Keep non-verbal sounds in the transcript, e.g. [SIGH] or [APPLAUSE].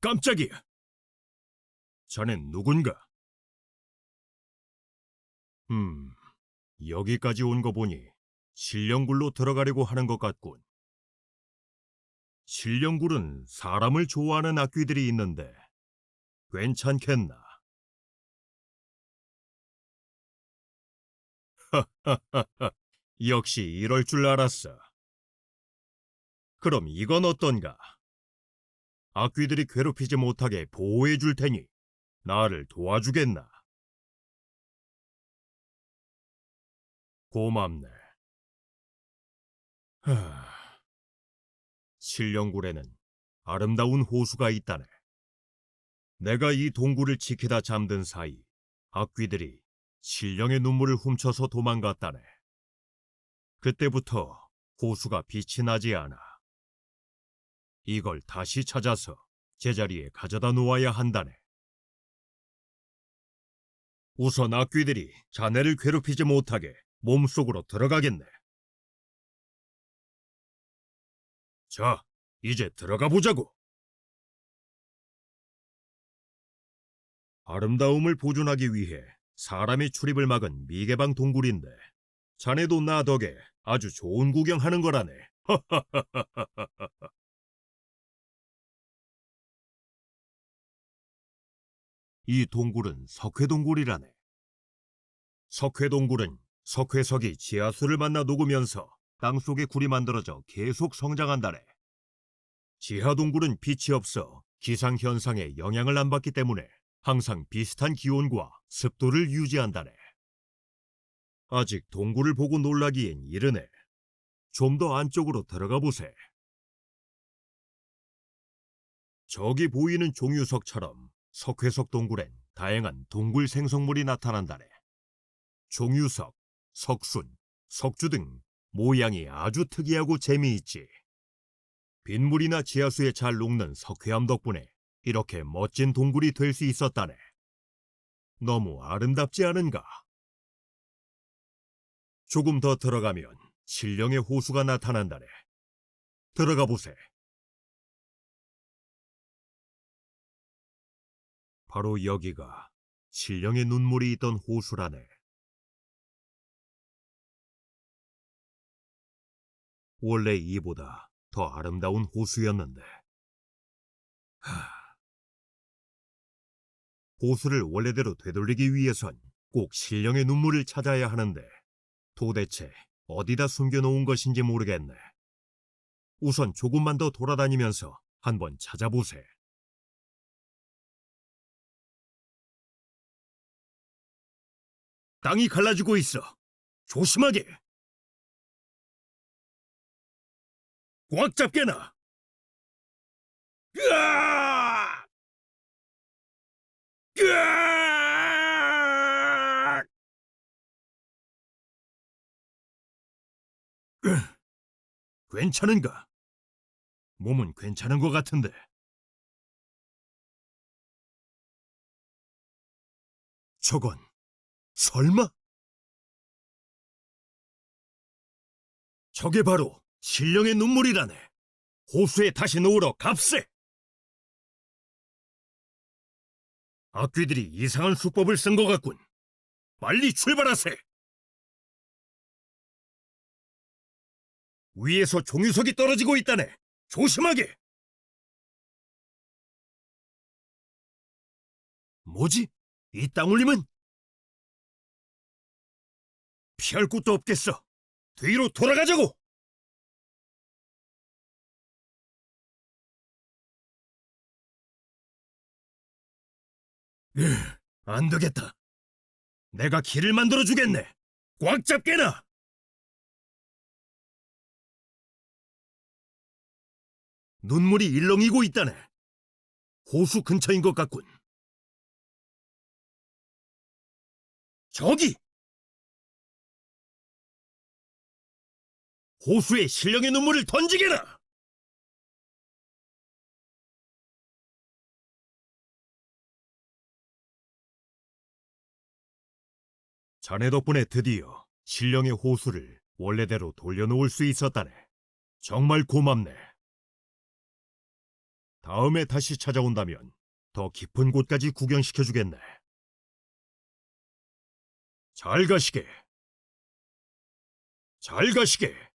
깜짝이야. 자넨 누군가? 음, 여기까지 온 거 보니 신령굴로 들어가려고 하는 것 같군. 신령굴은 사람을 좋아하는 악귀들이 있는데 괜찮겠나? [LAUGHS] 역시 이럴 줄 알았어. 그럼 이건 어떤가? 악귀들이 괴롭히지 못하게 보호해 줄 테니 나를 도와주겠나? 고맙네. 하... 신령굴에는 아름다운 호수가 있다네. 내가 이 동굴을 지키다 잠든 사이 악귀들이 신령의 눈물을 훔쳐서 도망갔다네. 그때부터 호수가 빛이 나지 않아. 이걸 다시 찾아서 제자리에 가져다 놓아야 한다네. 우선 악귀들이 자네를 괴롭히지 못하게 몸속으로 들어가겠네. 자, 이제 들어가 보자고. 아름다움을 보존하기 위해 사람의 출입을 막은 미개방 동굴인데 자네도 나 덕에 아주 좋은 구경하는 거라네. [LAUGHS] 이 동굴은 석회동굴이라네. 석회동굴은 석회석이 지하수를 만나 녹으면서 땅속에 굴이 만들어져 계속 성장한다네. 지하동굴은 빛이 없어 기상현상에 영향을 안 받기 때문에 항상 비슷한 기온과 습도를 유지한다네. 아직 동굴을 보고 놀라기엔 이르네. 좀 더 안쪽으로 들어가 보세. 저기 보이는 종유석처럼 석회석 동굴엔 다양한 동굴 생성물이 나타난다네. 종유석, 석순, 석주 등 모양이 아주 특이하고 재미있지. 빗물이나 지하수에 잘 녹는 석회암 덕분에 이렇게 멋진 동굴이 될 수 있었다네. 너무 아름답지 않은가? 조금 더 들어가면 신령의 호수가 나타난다네. 들어가 보세. 바로 여기가 신령의 눈물이 있던 호수라네. 원래 이보다 더 아름다운 호수였는데. 하... 호수를 원래대로 되돌리기 위해선 꼭 신령의 눈물을 찾아야 하는데 도대체 어디다 숨겨놓은 것인지 모르겠네. 우선 조금만 더 돌아다니면서 한번 찾아보세. 땅이 갈라지고 있어. 조심하게. 꽉 잡게나. 으아! 으아! 으, 괜찮은가? 몸은 괜찮은 것 같은데. 저건 설마? 저게 바로 신령의 눈물이라네. 호수에 다시 놓으러 값세. 악귀들이 이상한 수법을 쓴 것 같군. 빨리 출발하세. 위에서 종유석이 떨어지고 있다네. 조심하게. 뭐지? 이 땅울림은? 피할 곳도 없겠어. 뒤로 돌아가자고. 으, 안 되겠다. 내가 길을 만들어 주겠네. 꽉 잡게나. 눈물이 일렁이고 있다네. 호수 근처인 것 같군. 저기! 호수에 신령의 눈물을 던지게나! 자네 덕분에 드디어 신령의 호수를 원래대로 돌려놓을 수 있었다네. 정말 고맙네. 다음에 다시 찾아온다면 더 깊은 곳까지 구경시켜주겠네. 잘 가시게. 잘 가시게.